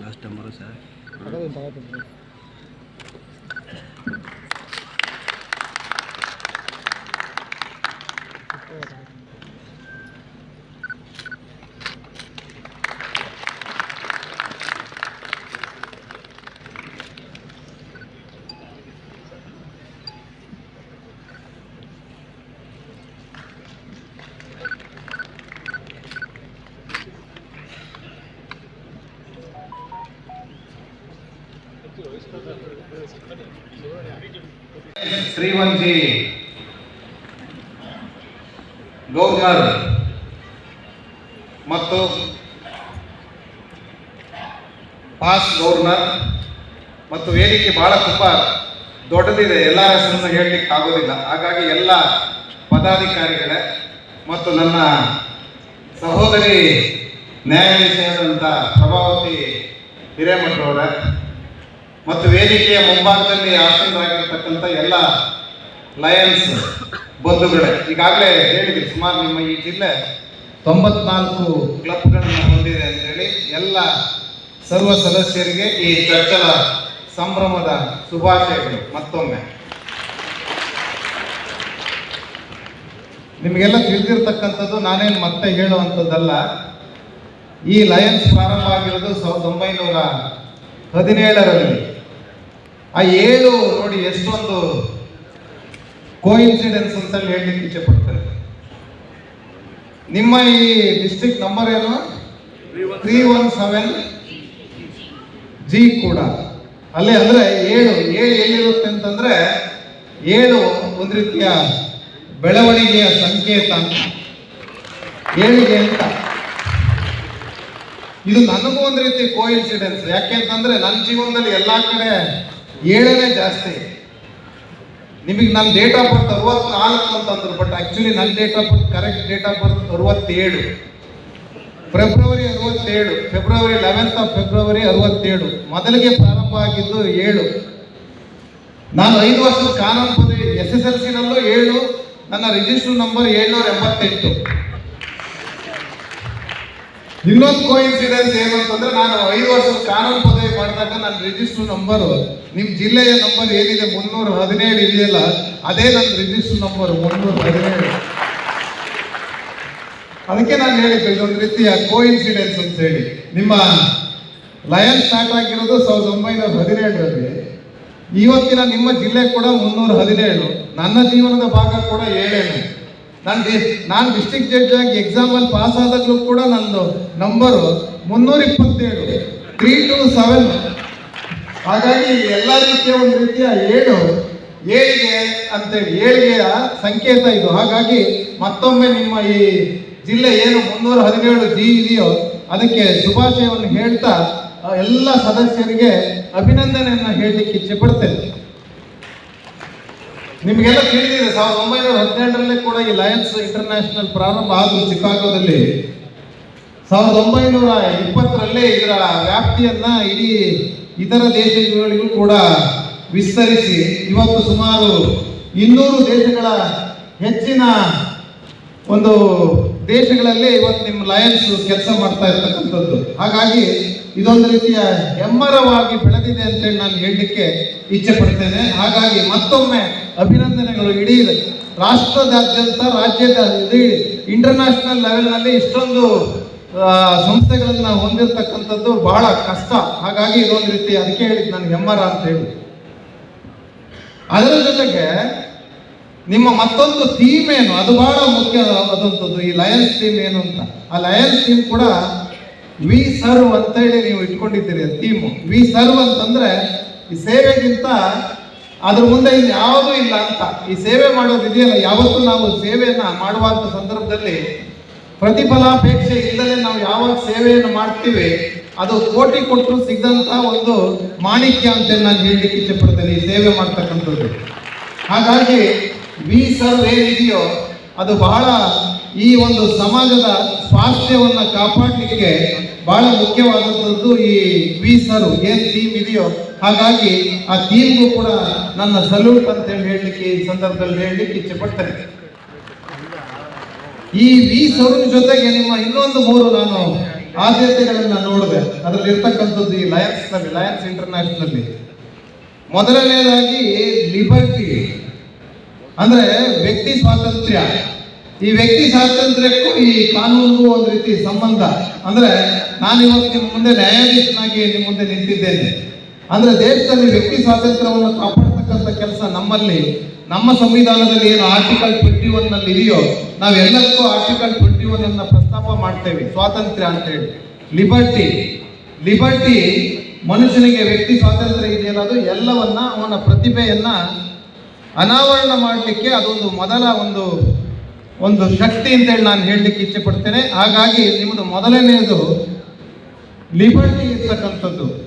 Last number से है Shrivanti governor ಮತ್ತು ಪಾಸ್ ಗೌರ್ನರ್ ಮತ್ತು ವೇದಿಕೆ ಬಹಳ ತುಂಬ ದೊಡ್ಡದಿದೆ. ಎಲ್ಲ ಹೆಸರನ್ನು ಹೇಳಲಿಕ್ಕೆ ಆಗೋದಿಲ್ಲ. ಹಾಗಾಗಿ ಎಲ್ಲ ಪದಾಧಿಕಾರಿಗಳೇ ಮತ್ತು ನನ್ನ ಸಹೋದರಿ ನ್ಯಾಯಾಧೀಶರಾದಂಥ ಪ್ರಭಾವತಿ ಹಿರೇಮಠರವರೇ ಮತ್ತು ವೇದಿಕೆಯ ಮುಂಭಾಗದಲ್ಲಿ ಆಸೀನರಾಗಿರ್ತಕ್ಕಂಥ ಎಲ್ಲ ಲಯನ್ಸ್ ಬಂಧುಗಳೇ, ಈಗಾಗಲೇ ಹೇಳಿದ್ರಿ ಸುಮಾರು ನಿಮ್ಮ ಈ ಜಿಲ್ಲೆ ತೊಂಬತ್ನಾಲ್ಕು ಕ್ಲಬ್ಗಳನ್ನು ಹೊಂದಿದೆ ಅಂತೇಳಿ ಎಲ್ಲ ಸರ್ವ ಸದಸ್ಯರಿಗೆ ಈ ಚರ್ಚಲ ಸಂಭ್ರಮದ ಶುಭಾಶಯಗಳು. ಮತ್ತೊಮ್ಮೆ. ನಿಮಗೆಲ್ಲ ತಿಳಿದಿರ್ತಕ್ಕಂಥದ್ದು ನಾನೇನು ಮತ್ತೆ ಹೇಳುವಂಥದ್ದಲ್ಲ, ಈ ಲಯನ್ಸ್ ಪ್ರಾರಂಭ ಆಗಿರೋದು ಸಾವಿರದ ಒಂಬೈನೂರ ಹದಿನೇಳರಲ್ಲಿ. ಆ ಏಳು ನೋಡಿ ಎಷ್ಟೊಂದು ಕೋಇನ್ಸಿಡೆನ್ಸ್ ಅಂತ ಹೇಳಲಿಕ್ಕೆ ಇಚ್ಛೆ ಪಡ್ತಾರೆ ನಿಮ್ಮ ಈ ಡಿಸ್ಟ್ರಿಕ್ಟ್ ನಂಬರ್ ಏನು? ತ್ರೀ ಒನ್ ಸೆವೆನ್ ಜಿ ಕೂಡ. ಅಲ್ಲಿ ಅಂದ್ರೆ ಏಳು ಏಳು ಎಲ್ಲಿರುತ್ತೆ ಅಂತಂದ್ರೆ ಏಳು ಒಂದು ರೀತಿಯ ಬೆಳವಣಿಗೆಯ ಸಂಕೇತ. ಅಂತ ಏಳಿಗೆ ಅಂತ. ಇದು ನನಗೂ ಒಂದು ರೀತಿ ಕೋಇನ್ಸಿಡೆನ್ಸ್ ಯಾಕೆ ಅಂತಂದ್ರೆ ನನ್ನ ಜೀವನದಲ್ಲಿ ಎಲ್ಲಾ ಕಡೆ ಏಳನೇ ಜಾಸ್ತಿ. ನಿಮಗೆ ನನ್ನ ಡೇಟ್ ಆಫ್ ಬರ್ತ್ ಅರವತ್ನಾಲ್ಕು ಅಂತಂದ್ರು ಬಟ್ ಆಕ್ಚುಲಿ ನನ್ನ date of birth correct date of birth ಅರವತ್ತೇಳು. ಫೆಬ್ರವರಿ ಅರವತ್ತೇಳು ಫೆಬ್ರವರಿ ಲೆವೆಂತ್ ಆಫ್ ಫೆಬ್ರವರಿ ಅರವತ್ತೇಳು. ಮೊದಲಿಗೆ ಪ್ರಾರಂಭ ಆಗಿದ್ದು ಏಳು. ನಾನು ಐದು ವರ್ಷದ ಕಾನೂನು ಪದವಿ ಎಸ್ ಎಸ್ ಎಲ್ ಸಿನಲ್ಲೂ ಏಳು, ನನ್ನ ರಿಜಿಸ್ಟರ್ ನಂಬರ್ ಏಳ್ನೂರ ಎಂಬತ್ತೆಂಟು. ಇನ್ನೊಂದು ಕೋಇನ್ಸಿಡೆನ್ಸ್ ಏನು ಅಂತಂದ್ರೆ ನಾನು ಐದು ವರ್ಷದ ಕಾನೂನು ಪದವಿ ಮಾಡಿದಾಗ ನನ್ನ ರಿಜಿಸ್ಟರ್ ನಂಬರ್ ನಿಮ್ಮ ಜಿಲ್ಲೆಯ ನಂಬರ್ ಏನಿದೆ ಮುನ್ನೂರ ಹದಿನೇಳು ಇದೆಯಲ್ಲ, ಅದೇ ನನ್ನ ರಿಜಿಸ್ಟರ್ ನಂಬರ್ ಮುನ್ನೂರ ಹದಿನೇಳು. ಅದಕ್ಕೆ ನಾನು ಹೇಳಿದ್ದು ಇದೊಂದು ರೀತಿಯ ಕೋಇನ್ಸಿಡೆನ್ಸ್ ಅಂತ ಹೇಳಿ. ನಿಮ್ಮ ಲಯನ್ ಸ್ಟಾರ್ಟ್ ಆಗಿರೋದು ಸಾವಿರದ ಒಂಬೈನೂರ ಹದಿನೇಳರಲ್ಲಿ. ಇವತ್ತಿನ ನಿಮ್ಮ ಜಿಲ್ಲೆ ಕೂಡ ಮುನ್ನೂರ ಹದಿನೇಳು. ನನ್ನ ಜೀವನದ ಭಾಗ ಕೂಡ ಏಳೇನು ನಾನು ನಾನು ಡಿಸ್ಟ್ರಿಕ್ಟ್ ಜಡ್ಜ್ ಆಗಿ ಎಕ್ಸಾಮಲ್ಲಿ ಪಾಸ್ ಆದಾಗಲೂ ಕೂಡ ನಂದು ನಂಬರು ಮುನ್ನೂರ ಇಪ್ಪತ್ತೇಳು ತ್ರೀ ಟು ಸೆವೆನ್ ಹಾಗಾಗಿ ಎಲ್ಲ ರೀತಿಯ ಒಂದು ರೀತಿಯ ಏಳು, ಏಳಿಗೆ ಅಂತೇಳಿ, ಏಳಿಗೆಯ ಸಂಕೇತ ಇದು. ಹಾಗಾಗಿ ಮತ್ತೊಮ್ಮೆ ನಿಮ್ಮ ಈ ಜಿಲ್ಲೆ ಏನು ಮುನ್ನೂರ ಹದಿನೇಳು ಜಿ ಇದೆಯೋ, ಅದಕ್ಕೆ ಶುಭಾಶಯವನ್ನು ಹೇಳ್ತಾ ಎಲ್ಲ ಸದಸ್ಯರಿಗೆ ಅಭಿನಂದನೆಯನ್ನು ಹೇಳಲಿಕ್ಕೆ ಇಚ್ಛೆ ಪಡ್ತೇನೆ. ನಿಮಗೆಲ್ಲ ತಿಳಿದಿದೆ, ಸಾವಿರದ ಒಂಬೈನೂರ ಹದಿನೆಂಟರಲ್ಲಿ ಕೂಡ ಈ ಲಯನ್ಸ್ ಇಂಟರ್ನ್ಯಾಷನಲ್ ಪ್ರಾರಂಭ ಆದ್ರು ಚಿಕಾಗೋದಲ್ಲಿ ಸಾವಿರದ ಒಂಬೈನೂರ ಇಪ್ಪತ್ತರಲ್ಲೇ ಇದರ ವ್ಯಾಪ್ತಿಯನ್ನ ಇಡೀ ಇತರ ದೇಶಗಳಿಗೂ ಕೂಡ ವಿಸ್ತರಿಸಿ ಇವತ್ತು ಸುಮಾರು ಇನ್ನೂರು ದೇಶಗಳ ಹೆಚ್ಚಿನ ಒಂದು ದೇಶಗಳಲ್ಲಿ ಇವತ್ತು ನಿಮ್ಮ ಲಯನ್ಸ್ ಕೆಲಸ ಮಾಡ್ತಾ ಇರ್ತಕ್ಕಂಥದ್ದು. ಹಾಗಾಗಿ ಇದೊಂದು ರೀತಿಯ ಹೆಮ್ಮರವಾಗಿ ಬೆಳೆದಿದೆ ಅಂತೇಳಿ ನಾನು ಹೇಳಲಿಕ್ಕೆ ಇಚ್ಛೆ ಪಡ್ತೇನೆ. ಹಾಗಾಗಿ ಮತ್ತೊಮ್ಮೆ ಅಭಿನಂದನೆಗಳು ಇಡೀ ರಾಷ್ಟ್ರದಾದ್ಯಂತ ರಾಜ್ಯದ ಇಡೀ ಇಂಟರ್ನ್ಯಾಷನಲ್ ಲೆವೆಲ್ನಲ್ಲಿ ಇಷ್ಟೊಂದು ಸಂಸ್ಥೆಗಳನ್ನು ಹೊಂದಿರತಕ್ಕಂಥದ್ದು ಬಹಳ ಕಷ್ಟ. ಹಾಗಾಗಿ ಇದೊಂದು ರೀತಿ ಅದಕ್ಕೆ ಹೇಳಿದ್ದು ನನಗೆ ಹೆಮ್ಮರ ಅಂತ ಹೇಳಿ ಅದರ ಜೊತೆಗೆ ನಿಮ್ಮ ಮತ್ತೊಂದು ಥೀಮ್ ಏನು? ಅದು ಬಹಳ ಮುಖ್ಯವಾದಂಥದ್ದು ಈ ಲಯನ್ಸ್ ಥೀಮ್ ಏನು ಅಂತ. ಆ ಲಯನ್ಸ್ ಥೀಮ್ ಕೂಡ ವಿ ಸರ್ವ್ ಅಂತ ಹೇಳಿ ನೀವು ಇಟ್ಕೊಂಡಿದ್ದೀರಿ ಥೀಮ್ ವಿ ಸರ್ವ್ ಅಂತಂದ್ರೆ ಈ ಸೇವೆಗಿಂತ ಅದ್ರ ಮುಂದೆ ಇನ್ನು ಯಾವುದೂ ಇಲ್ಲ ಅಂತ. ಈ ಸೇವೆ ಮಾಡೋದು ಇದೆಯಲ್ಲ, ಯಾವತ್ತೂ ನಾವು ಸೇವೆಯನ್ನ ಮಾಡುವಂತ ಸಂದರ್ಭದಲ್ಲಿ ಪ್ರತಿಫಲಾಪೇಕ್ಷೆ ಇಲ್ಲದೆ ನಾವು ಯಾವಾಗ ಸೇವೆಯನ್ನು ಮಾಡ್ತೀವಿ, ಅದು ಕೋಟಿ ಕೊಟ್ಟರು ಸಿಗದಂತ ಒಂದು ಮಾಣಿಕ್ಯ ಅಂತ ನಾನು ಹೇಳಲಿಕ್ಕೆ ಇಚ್ಛೆ ಪಡ್ತೇನೆ ಈ ಸೇವೆ ಮಾಡ್ತಕ್ಕಂಥದ್ದು. ಹಾಗಾಗಿ ವಿ ಸರ್ವ್ ಏನಿದೆಯೋ ಅದು ಬಹಳ ಈ ಒಂದು ಸಮಾಜದ ಸ್ವಾಸ್ಥ್ಯವನ್ನ ಕಾಪಾಡಲಿಕ್ಕೆ ಬಹಳ ಮುಖ್ಯವಾದಂಥದ್ದು ಈ ವಿ ಸರ್ ಏನ್ ಥೀಮ್ ಇದೆಯೋ ಹಾಗಾಗಿ ಆ ಥೀಮ್ಗೂ ಕೂಡ ನನ್ನ ಸಲ್ಯೂಟ್ ಅಂತ ಹೇಳಿ ಹೇಳಲಿಕ್ಕೆ ಈ ಸಂದರ್ಭದಲ್ಲಿ ಹೇಳಲಿಕ್ಕೆ ಇಚ್ಛೆ ಪಡ್ತೇನೆ ಈ ವಿ ಸರ್ನ ಜೊತೆಗೆ ನಿಮ್ಮ ಇನ್ನೊಂದು ಮೂರು ನಾನು ಆದ್ಯತೆಗಳನ್ನ ನೋಡಿದೆ. ಅದರಲ್ಲಿ ಇರ್ತಕ್ಕಂಥದ್ದು ಈ ಲಯನ್ಸ್ನಲ್ಲಿ ಲಯನ್ಸ್ ಇಂಟರ್ನ್ಯಾಷನಲ್ ಮೊದಲನೇದಾಗಿ ಲಿಬರ್ಟಿ ಅಂದ್ರೆ ವ್ಯಕ್ತಿ ಸ್ವಾತಂತ್ರ್ಯ. ಈ ವ್ಯಕ್ತಿ ಸ್ವಾತಂತ್ರ್ಯಕ್ಕೂ ಈ ಕಾನೂನಿಗೂ ಒಂದು ರೀತಿ ಸಂಬಂಧ. ಅಂದ್ರೆ ನಾನು ಇವತ್ತು ನಿಮ್ಮ ಮುಂದೆ ನ್ಯಾಯಾಧೀಶನಾಗಿ ನಿಮ್ಮ ಮುಂದೆ ನಿಂತಿದ್ದೇನೆ. ಅಂದ್ರೆ ದೇಶದಲ್ಲಿ ವ್ಯಕ್ತಿ ಸ್ವಾತಂತ್ರ್ಯವನ್ನು ಕಾಪಾಡ್ತಕ್ಕಂಥ ಕೆಲಸ ನಮ್ಮಲ್ಲಿ, ನಮ್ಮ ಸಂವಿಧಾನದಲ್ಲಿ ಏನು ಆರ್ಟಿಕಲ್ ಟ್ವೆಂಟಿ ಒನ್ನಲ್ಲಿ ಇದೆಯೋ, ನಾವೆಲ್ಲದಕ್ಕೂ ಆರ್ಟಿಕಲ್ ಟ್ವೆಂಟಿ ಒನ್ ಅನ್ನ ಪ್ರಸ್ತಾಪ ಮಾಡ್ತೇವೆ. ಸ್ವಾತಂತ್ರ್ಯ ಅಂತ ಹೇಳಿ ಲಿಬರ್ಟಿ ಲಿಬರ್ಟಿ ಮನುಷ್ಯನಿಗೆ ವ್ಯಕ್ತಿ ಸ್ವಾತಂತ್ರ್ಯ ಇದೆಯಲ್ಲ ಎಲ್ಲವನ್ನ ಅವನ ಪ್ರತಿಭೆಯನ್ನ ಅನಾವರಣ ಮಾಡಲಿಕ್ಕೆ ಅದೊಂದು ಮೊದಲ ಒಂದು ಒಂದು ಶಕ್ತಿ ಅಂತೇಳಿ ನಾನು ಹೇಳಲಿಕ್ಕೆ ಇಚ್ಛೆ ಪಡ್ತೇನೆ. ಹಾಗಾಗಿ ನಿಮ್ಮದು ಮೊದಲನೆಯದು ಲಿಬರ್ಟಿ ಇರ್ತಕ್ಕಂಥದ್ದು.